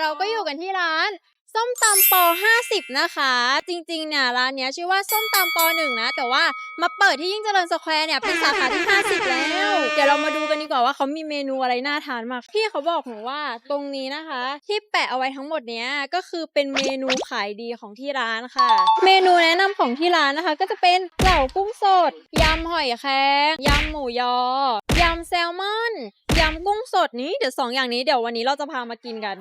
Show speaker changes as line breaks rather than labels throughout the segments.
เราก็อยู่กันที่ร้านส้มตำป50 นะคะ จริงๆเนี่ยร้านเนี้ยชื่อว่าส้มตำป1นะ แต่ว่ามาเปิดที่ยิ่งเจริญสแควร์เนี่ยเป็นสาขาที่ 50 แล้ว เดี๋ยวเรามาดูกันดีกว่าว่าเขามีเมนูอะไรน่าทานมากพี่เขาบอกหนูว่าตรงนี้นะคะ ที่แปะเอาไว้ทั้งหมดเนี้ยก็คือเป็นเมนูขายดีของที่ร้านค่ะ เมนูแนะนำของที่ร้านนะคะ ก็จะเป็นเหล่ากุ้งสดยำหอยแครงยำหมูยอยำแซลมอน ยำกุ้งสดนี้เดี๋ยวสองอย่างนี้เดี๋ยววันนี้เราจะพามากินกัน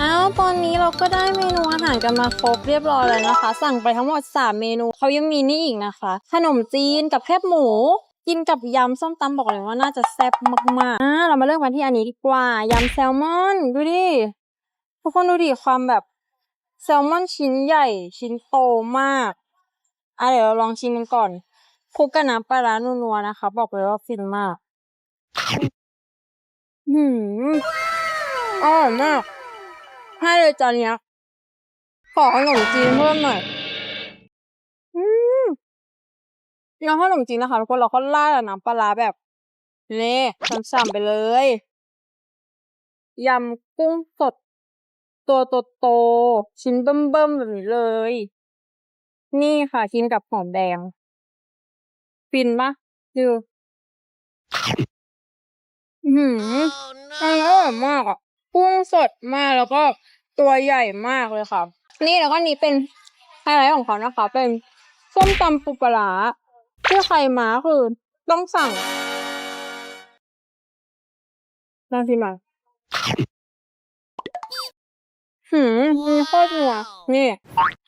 อ้าวตอนนี้เราก็ได้เมนูอาหารกันมาครบเรียบร้อยแล้วนะคะ สั่งไปทั้งหมด 3 เมนูเขายังมีนี่อีกนะคะ ขนมจีนกับแคบหมู กินกับยำส้มตำบอกเลยว่าน่าจะแซ่บมากๆอ่าเรามาเริ่มกันที่อันนี้ดีกว่ายำแซลมอนดูดิทุกคนดูดิความแบบแซลมอนชิ้นใหญ่ ชิ้นโตมากอะเดี๋ยวเราลองชิมกันก่อนคุกกับน้ำปลาร้านัวๆนะคะ บอกเลยว่าฟินมากหืมอร่อยมากให้เลยจานนี้ขอขนมจีนเพิ่มหน่อย แล้วขนมจีนนะคะทุกคนเราก็ราดน้ำปลาแบบนี่ฉ่ำๆไปเลยยำกุ้งสด ตัวโตๆชิ้นเบิ่มๆแบบนี้เลย นี่ค่ะกินกับหอมแดง ฟินปะดูอื้อหืออันนี้อร่อยมากอะกุ้งสดมากแล้วก็ตัวใหญ่มากเลยค่ะ นี่แล้วก็นี่เป็นไฮไลท์ของเขานะคะ เป็นส้มตำปูปลาร้า ที่ใครมาคือต้องสั่งลองชิมหน่อยหืมมีโคตรนัวนี่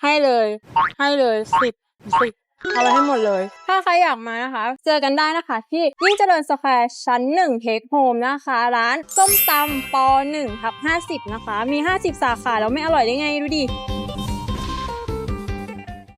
ให้เลย ให้เลยสิบสิบเอาไปให้หมดเลย ถ้าใครอยากมานะคะ เจอกันได้นะคะที่ยิ่งเจริญสแควร์ชั้นหนึ่งเทคโฮมนะคะ ร้านส้มตำปหนึ่งทับห้าสิบนะคะ มีห้าสิบสาขา แล้วไม่อร่อยได้ไงดูดิ